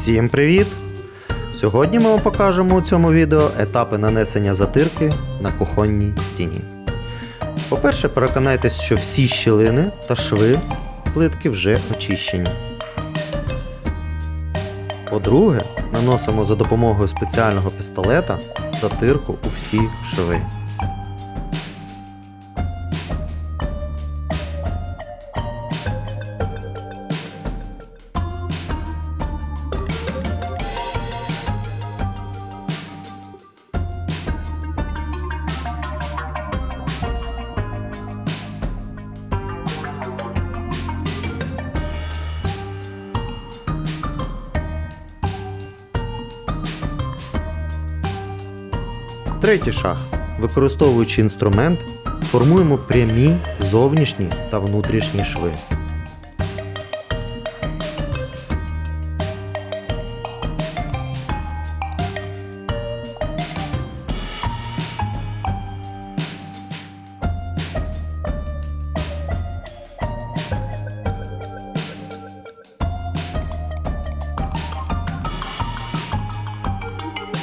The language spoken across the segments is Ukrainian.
Всім привіт! Сьогодні ми вам покажемо у цьому відео етапи нанесення затирки на кухонній стіні. По-перше, переконайтесь, що всі щілини та шви плитки вже очищені. По-друге, наносимо за допомогою спеціального пістолета затирку у всі шви. Третій шаг. Використовуючи інструмент, формуємо прямі зовнішні та внутрішні шви.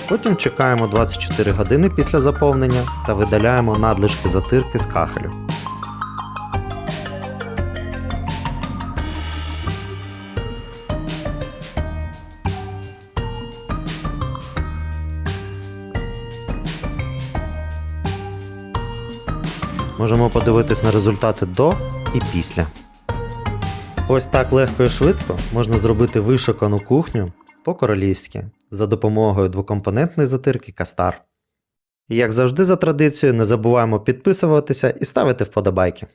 Потім чекаємо 24 години після заповнення та видаляємо надлишки затирки з кахелю. Можемо подивитись на результати до і після. Ось так легко і швидко можна зробити вишукану кухню по-королівськи за допомогою двокомпонентної затирки Кастар. І як завжди за традицією, не забуваємо підписуватися і ставити вподобайки.